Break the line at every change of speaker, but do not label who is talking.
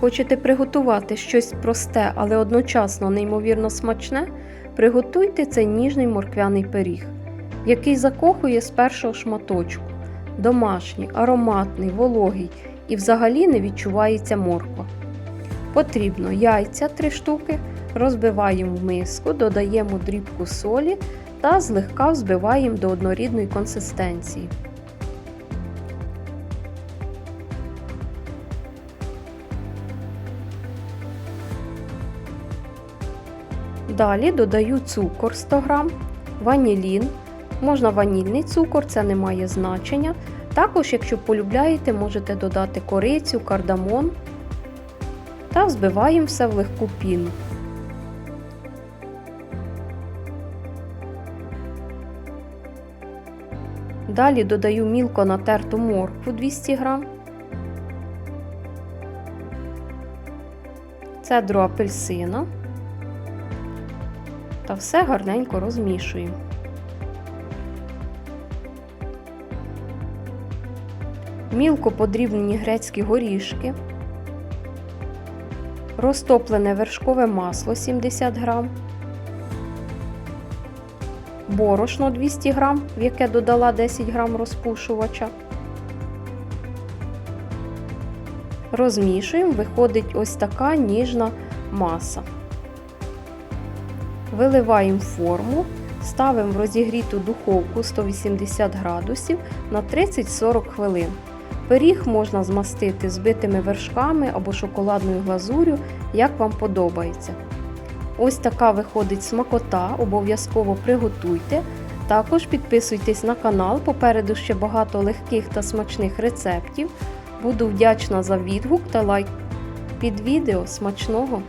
Хочете приготувати щось просте, але одночасно неймовірно смачне? Приготуйте цей ніжний морквяний пиріг, який закохує з першого шматочку. Домашній, ароматний, вологий і взагалі не відчувається морква. Потрібно яйця 3 штуки, розбиваємо в миску, додаємо дрібку солі та злегка взбиваємо до однорідної консистенції. Далі додаю цукор 100 г, ванілін. Можна ванільний цукор, це не має значення. Також, якщо полюбляєте, можете додати корицю, кардамон та взбиваємо все в легку піну. Далі додаю мілко натерту моркву 200 г, цедру апельсина та все гарненько розмішуємо. Мілко подрібнені грецькі горішки, розтоплене вершкове масло 70 г, борошно 200 г, в яке додала 10 г розпушувача. Розмішуємо, виходить ось така ніжна маса. Виливаємо форму, ставимо в розігріту духовку 180 градусів на 30-40 хвилин. Пиріг можна змастити збитими вершками або шоколадною глазурю, як вам подобається. Ось така виходить смакота, обов'язково приготуйте. Також підписуйтесь на канал, попереду ще багато легких та смачних рецептів. Буду вдячна за відгук та лайк під відео. Смачного!